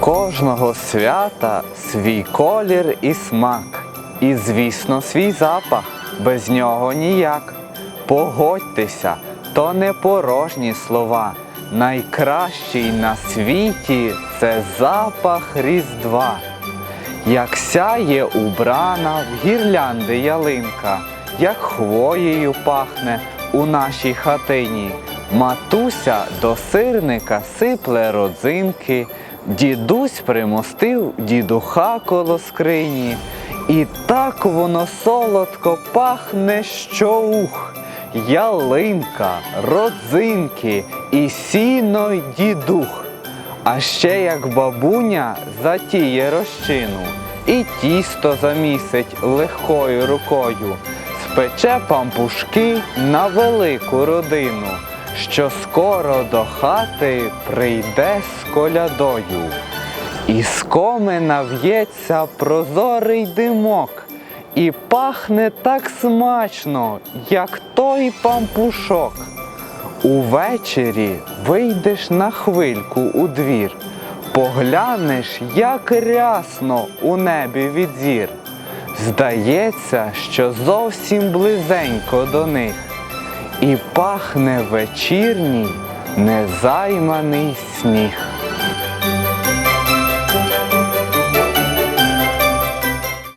кожного свята свій колір і смак, і, звісно, свій запах, без нього ніяк. Погодьтеся, то не порожні слова. Найкращий на світі це запах Різдва. Як сяє убрана в гірлянди ялинка, як хвоєю пахне у нашій хатині. Матуся до сирника сипле родзинки, дідусь примостив дідуха коло скрині. І так воно солодко пахне, що ух. Ялинка, родзинки і сіно й дідух. А ще як бабуня затіє розчину і тісто замісить легкою рукою, спече пампушки на велику родину, що скоро до хати прийде з колядою. І з комина в'ється прозорий димок, і пахне так смачно, як той пампушок. Увечері вийдеш на хвильку у двір, поглянеш, як рясно у небі від зір. Здається, що зовсім близенько до них, і пахне вечірній незайманий сніг.